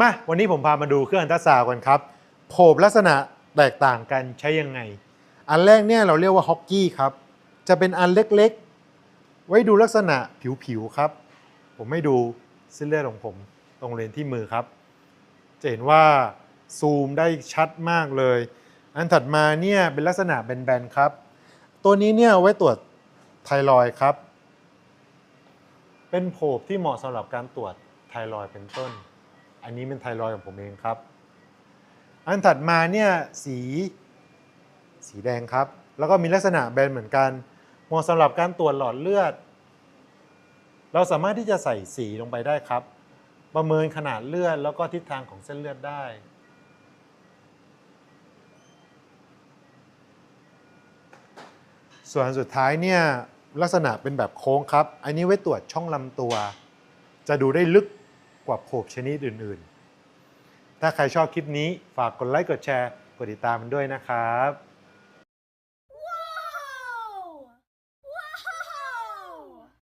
มาวันนี้ผมพามาดูเครื่องอันตราซาวกันครับโผบลักษณะแตกต่างกันใช้ยังไง อันแรกเนี่ยเราเรียกว่าฮอกกี้ครับ จะเป็นอันเล็กๆ ไว้ดูลักษณะผิวๆครับ ผมไม่ดูเส้นเลือดของผมตรงเลนที่มือครับ จะเห็นว่าซูมได้ชัดมากเลย อันถัดมาเนี่ยเป็นลักษณะแบนๆครับ ตัวนี้เนี่ยเอาไว้ตรวจไทรอยครับ เป็นโผบที่เหมาะสำหรับการตรวจไทรอยเป็นต้น อันนี้เป็นไทรอยด์ของผมเองครับ อันถัดมาเนี่ยสีสีแดงครับ แล้วก็มีลักษณะแบนเหมือนกันเหมาะสำหรับการตรวจหลอดเลือด เราสามารถที่จะใส่สีลงไปได้ครับ ประเมินขนาดเลือดแล้วก็ทิศทางของเส้นเลือดได้ส่วนสุดท้ายเนี่ยลักษณะเป็นแบบโค้งครับ อันนี้ไว้ตรวจช่องลำตัว จะดูได้ลึก กว่าโผบชนิดอื่นๆ ถ้าใครชอบคลิปนี้ฝากกดไลค์กดแชร์กดติดตามมันด้วยนะครับ